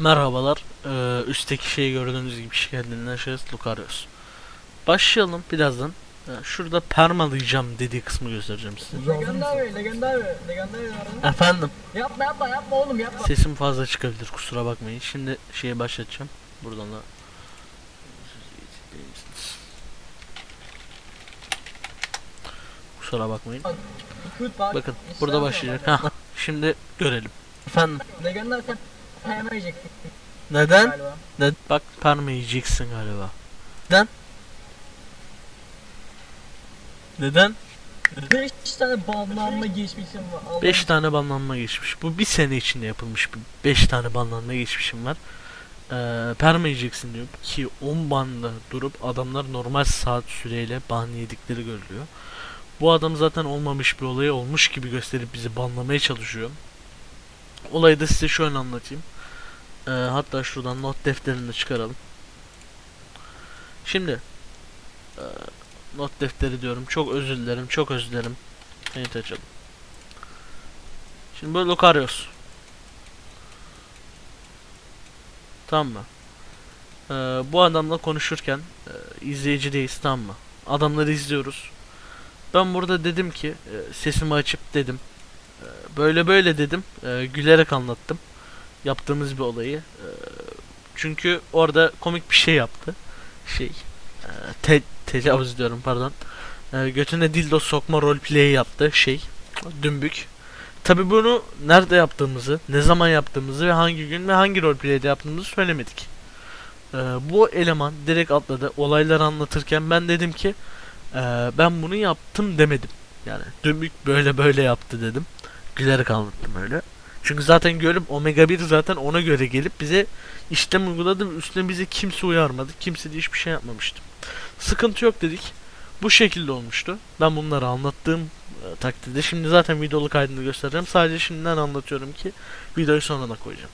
Merhabalar. Ee, üstteki şeyi gördüğünüz gibi şikayetinden şahıs Lucario. Başlayalım birazdan. Ee, şurada permalayacağım dediği kısmı göstereceğim size. Legend abi, Legend abi, Legend abi var. Efendim, Yapma yapma yapma oğlum yapma. sesim fazla çıkabilir kusura bakmayın. Şimdi şeye başlatacağım. Buradan da Kusura bakmayın. Bakın burada bu. başlayacak. Ha, şimdi görelim. Efendim, Legend abi sen sevmeyeceksin neden? galiba. Ne? Bak yiyeceksin galiba. Neden? Neden? 5 tane banlanma geçmişim var. Allah 5 tane banlanma geçmiş. Bu bir sene içinde yapılmış bir 5 tane banlanma geçmişim var. Ee, perma yiyeceksin diyor ki 10 banda durup adamlar normal saat süreyle ban yedikleri görülüyor. Bu adam zaten olmamış bir olayı olmuş gibi gösterip bizi banlamaya çalışıyor. Olayı da size şöyle anlatayım. Ee, hatta şuradan not defterini de çıkaralım. Şimdi ee, not defteri diyorum. Çok özür dilerim. Çok özür dilerim. Evet açalım. Şimdi böyle Lucario. Tamam mı? Ee, bu adamla konuşurken e, izleyicideyiz tamam mı? Adamları izliyoruz. Ben burada dedim ki e, sesimi açıp dedim. e, böyle böyle dedim. e, gülerek anlattım. Yaptığımız bir olayı. E, çünkü orada komik bir şey yaptı. Şey. e, te- tecavüz diyorum pardon. E, götüne dildo sokma roleplay yaptı şey. Dümbük. Tabi bunu nerede yaptığımızı, ne zaman yaptığımızı ve hangi gün ve hangi roleplay'de yaptığımızı söylemedik. Ee, bu eleman direkt atladı. Olayları anlatırken ben dedim ki "Ee, ben bunu yaptım demedim. Yani dümbük böyle böyle yaptı dedim. Gülerek anlattım öyle. Çünkü zaten görüp Omega 1 zaten ona göre gelip bize işlem uyguladı üstüne bizi kimse uyarmadı. Kimse de hiçbir şey yapmamıştı. Sıkıntı yok dedik. Bu şekilde olmuştu. Ben bunları anlattığım e, takdirde şimdi zaten videolu kaydını göstereceğim. Sadece şimdiden anlatıyorum ki videoyu sonuna koyacağım.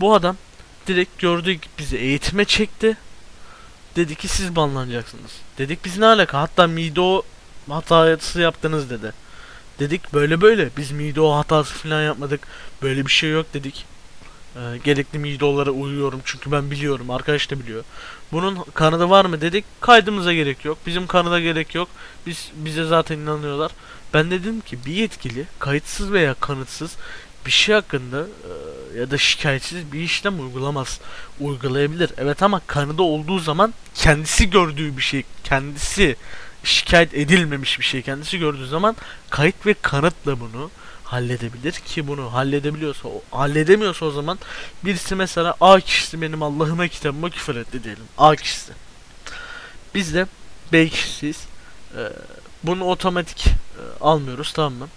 Bu adam direkt gibi bizi eğitime çekti. Dedi ki siz banlanacaksınız. Dedik biz ne alaka? Hatta Mido hatası yaptınız dedi. Dedik böyle böyle. Biz Mido hatası falan yapmadık. Böyle bir şey yok dedik. Ee, gerekli Mido'lara uyuyorum çünkü ben biliyorum. Arkadaş da biliyor. Bunun kanıtı var mı dedik. Kaydımıza gerek yok. Bizim kanıda gerek yok. Biz bize zaten inanıyorlar. Ben dedim ki bir yetkili kayıtsız veya kanıtsız bir şey hakkında e, ya da şikayetsiz bir işlem uygulamaz. Uygulayabilir. Evet ama kanıda olduğu zaman kendisi gördüğü bir şey, kendisi şikayet edilmemiş bir şey kendisi gördüğü zaman kayıt ve kanıtla bunu halledebilir ki bunu halledebiliyorsa o halledemiyorsa o zaman birisi mesela A kişisi benim Allah'ıma kitabıma küfür etti diyelim. A kişisi. Biz de B kişisiyiz. Ee, bunu otomatik e, almıyoruz tamam mı?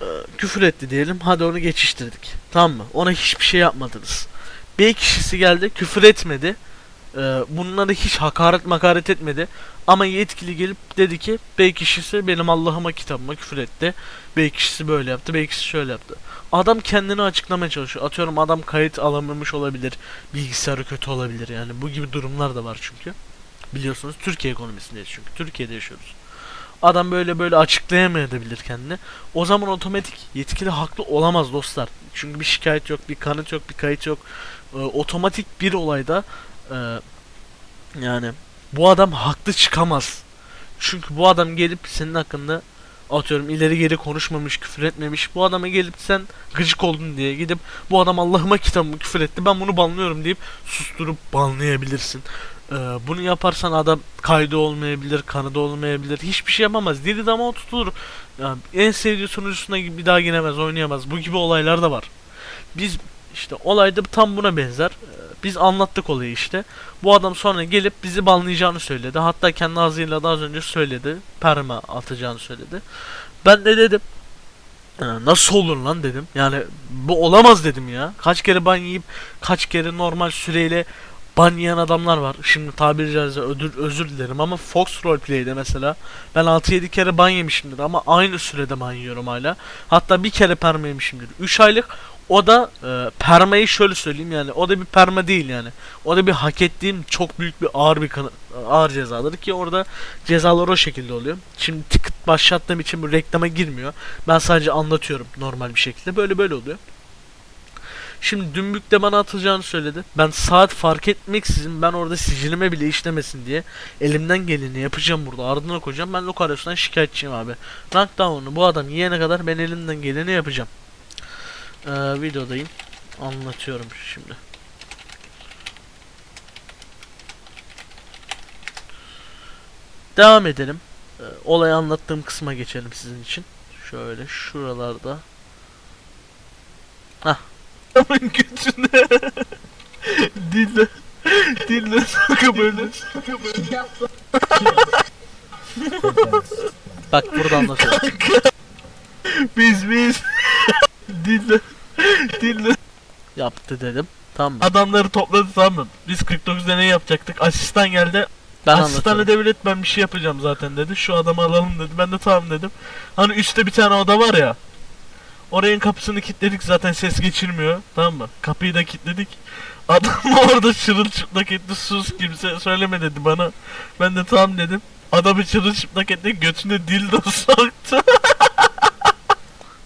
Ee, küfür etti diyelim. Hadi onu geçiştirdik. Tamam mı? Ona hiçbir şey yapmadınız. B kişisi geldi küfür etmedi. Ee, bunlara hiç hakaret makaret etmedi. Ama yetkili gelip dedi ki B kişisi benim Allah'ıma kitabıma küfür etti. B kişisi böyle yaptı. B kişisi şöyle yaptı. Adam kendini açıklamaya çalışıyor. Atıyorum adam kayıt alamamış olabilir. Bilgisayarı kötü olabilir yani. Bu gibi durumlar da var çünkü. Biliyorsunuz Türkiye ekonomisindeyiz çünkü. Türkiye'de yaşıyoruz. Adam böyle böyle açıklayamayabilir kendini. O zaman otomatik yetkili haklı olamaz dostlar. Çünkü bir şikayet yok, bir kanıt yok, bir kayıt yok. Ee, otomatik bir olayda e, yani bu adam haklı çıkamaz. Çünkü bu adam gelip senin hakkında atıyorum ileri geri konuşmamış, küfür etmemiş. Bu adama gelip sen gıcık oldun diye gidip bu adam Allah'ıma kitabımı küfür etti ben bunu banlıyorum deyip susturup banlayabilirsin. Ee, bunu yaparsan adam kaydı olmayabilir, kanıda olmayabilir. Hiçbir şey yapamaz. Dili damağı tutulur. Yani en sevdiği sunucusuna bir daha giremez, oynayamaz. Bu gibi olaylar da var. Biz işte olayda tam buna benzer. Ee, Biz anlattık olayı işte. Bu adam sonra gelip bizi banlayacağını söyledi. Hatta kendi ağzıyla da az önce söyledi. Perma atacağını söyledi. Ben de dedim "Ee, Nasıl olur lan dedim. Yani bu olamaz dedim ya. Kaç kere ban yiyip kaç kere normal süreyle ban yiyen adamlar var. Şimdi tabiri caizse özür, özür dilerim ama Fox Roleplay'de mesela ben 6-7 kere ban yemişimdir ama aynı sürede ban yiyorum hala. Hatta bir kere perma yemişimdir. 3 aylık o da e, permayı şöyle söyleyeyim yani o da bir perma değil yani. O da bir hak ettiğim çok büyük bir ağır bir ağır cezadır ki orada cezalar o şekilde oluyor. Şimdi ticket başlattığım için bu reklama girmiyor. Ben sadece anlatıyorum normal bir şekilde. Böyle böyle oluyor. Şimdi dümbük de bana atılacağını söyledi. Ben saat fark etmeksizin ben orada sicilime bile işlemesin diye elimden geleni yapacağım burada. Ardına koyacağım. Ben Lucario şikayetçiyim abi. Knockdown'u bu adam yiyene kadar ben elimden geleni yapacağım. Ee, videodayım. Anlatıyorum şimdi. Devam edelim. Ee, olayı anlattığım kısma geçelim sizin için. Şöyle şuralarda. Hah. Adamın götüne. dille. Dille sokup öyle. Bak burada anlatıyorum. biz biz. dille. Dille. Dedim. Tamam mı? Adamları topladı tamam mı? Biz 49 deney yapacaktık. Asistan geldi. Ben Asistana anlatıyorum. devlet ben bir şey yapacağım zaten dedi. Şu adamı alalım dedi. Ben de tamam dedim. Hani üstte bir tane oda var ya. Orayın kapısını kilitledik zaten ses geçirmiyor. Tamam mı? Kapıyı da kilitledik. Adam orada çırılçıplak etti sus kimse söyleme dedi bana. Ben de tamam dedim. Adamı çırılçıplak etti götüne dildo soktu.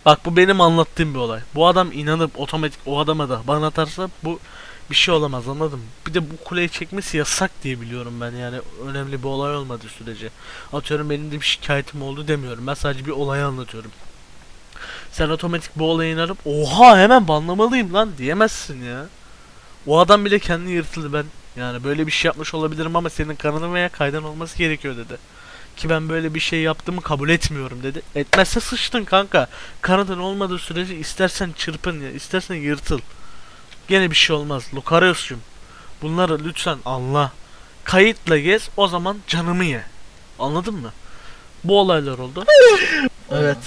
Bak bu benim anlattığım bir olay. Bu adam inanıp otomatik o adama da bana atarsa bu bir şey olamaz anladın mı? Bir de bu kuleyi çekmesi yasak diye biliyorum ben yani önemli bir olay olmadığı sürece. Atıyorum benim de bir şikayetim oldu demiyorum. Ben sadece bir olayı anlatıyorum. Sen otomatik bu olayı inanıp oha hemen banlamalıyım lan diyemezsin ya. O adam bile kendini yırtıldı ben. Yani böyle bir şey yapmış olabilirim ama senin kanının veya kaydan olması gerekiyor dedi. Ki ben böyle bir şey yaptığımı kabul etmiyorum dedi. Etmezse sıçtın kanka. Kanadın olmadığı sürece istersen çırpın ya, istersen yırtıl. Gene bir şey olmaz. Lucaриus'cum. Bunları lütfen anla. Kayıtla gez, o zaman canımı ye. Anladın mı? Bu olaylar oldu. evet.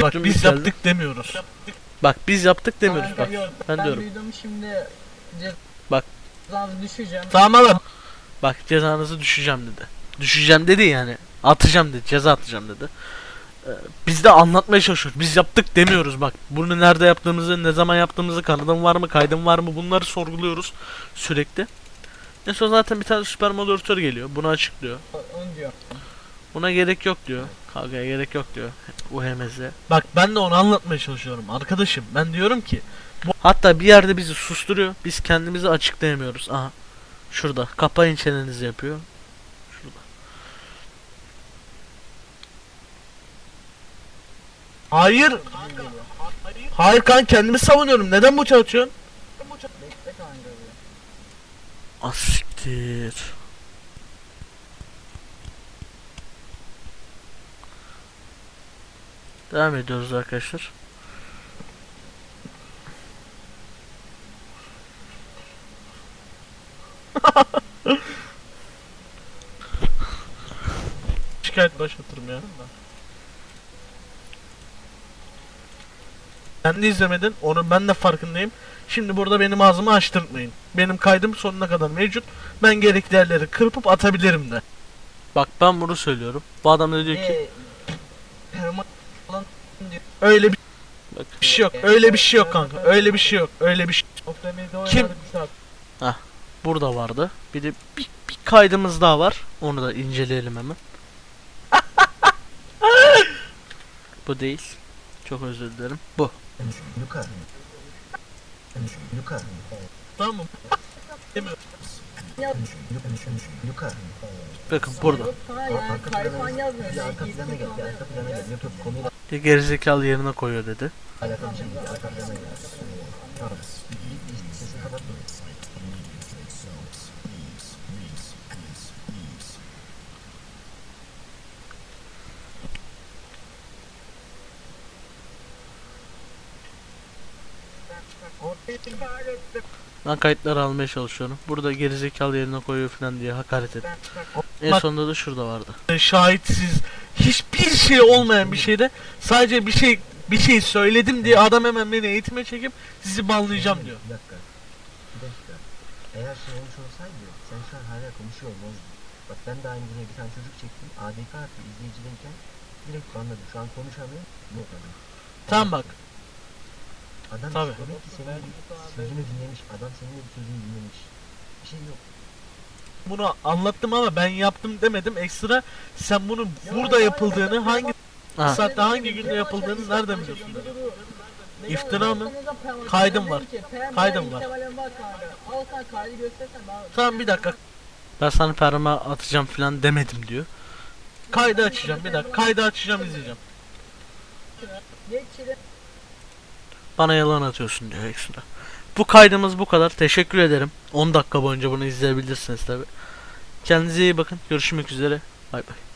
Bak biz yükseldi. yaptık demiyoruz. Bak biz yaptık demiyoruz Kanka bak. yok, ben ben, diyorum. duydum şimdi Bak. cezanızı düşeceğim. Tamam abi. Bak cezanızı düşeceğim dedi. Düşeceğim dedi yani. Atacağım dedi. Ceza atacağım dedi. Ee, Biz de anlatmaya çalışıyoruz. Biz yaptık demiyoruz bak. Bunu nerede yaptığımızı, ne zaman yaptığımızı, kanadım var mı, kaydım var mı bunları sorguluyoruz sürekli. En son zaten bir tane süper moderatör geliyor. Bunu açıklıyor. Onu diyor. Buna gerek yok diyor. Kavgaya gerek yok diyor. UHMZ. Bak ben de onu anlatmaya çalışıyorum. Arkadaşım ben diyorum ki Hatta bir yerde bizi susturuyor. Biz kendimizi açıklayamıyoruz. Aha. Şurada. Kapayın çenenizi yapıyor. Hayır. Hayır kan kendimi savunuyorum. Neden bu bir. Asiktir. Devam ediyoruz arkadaşlar. Şikayet başlatırım ya. Sen de izlemedin. Onu ben de farkındayım. Şimdi burada benim ağzımı açtırtmayın. Benim kaydım sonuna kadar mevcut. Ben gerekli yerleri kırpıp atabilirim de. Bak ben bunu söylüyorum. Bu adam da diyor ki Ee. Öyle bir bak şey yok. Öyle bir şey yok kanka. Öyle bir şey yok. Öyle bir şey. Kim? burada vardı. Bir de bir, bir kaydımız daha var. Onu da inceleyelim hemen. Bu değil. Çok özür dilerim. Bu. Tamam. Bakın burada. gerizekalı yerine koyuyor dedi. Tamam. Bir- bir- bir Sesini kapatma. Ben kayıtları almaya çalışıyorum. Burada gerizekalı yerine koyuyor falan diye hakaret etti. En Bak- sonunda da şurada vardı. Şahitsiz hiçbir şey olmayan bir şeyde sadece bir şey bir şey söyledim diye adam hemen beni eğitime çekip sizi banlayacağım diyor. Bir dakika. Bir dakika. Eğer şey olmuş olsaydı sen şu an hala konuşuyor olmazdın. Bak ben de aynı güne bir tane çocuk çektim. ADK attı izleyicideyken direkt banladım. Şu an konuşamıyor. Yok adam. Tamam bak. Adam Tabii. demek ki senin sözünü dinlemiş. Adam senin bir sözünü dinlemiş. Bir şey yok. Bunu anlattım ama ben yaptım demedim. Ekstra sen bunun burada yapıldığını hangi Ha. saatte hangi günde yapıldığını nereden biliyorsun? dedi. İftira mı? Kaydım var. Kaydım var. Al sen kaydı göstersen. Tamam bir dakika. Ben sana perma atacağım falan demedim diyor. Kaydı açacağım bir dakika. Kaydı açacağım izleyeceğim. İçeri. Bana yalan atıyorsun diyor ekstra. Bu kaydımız bu kadar. Teşekkür ederim. 10 dakika boyunca bunu izleyebilirsiniz tabi. Kendinize iyi bakın. Görüşmek üzere. Bay bay.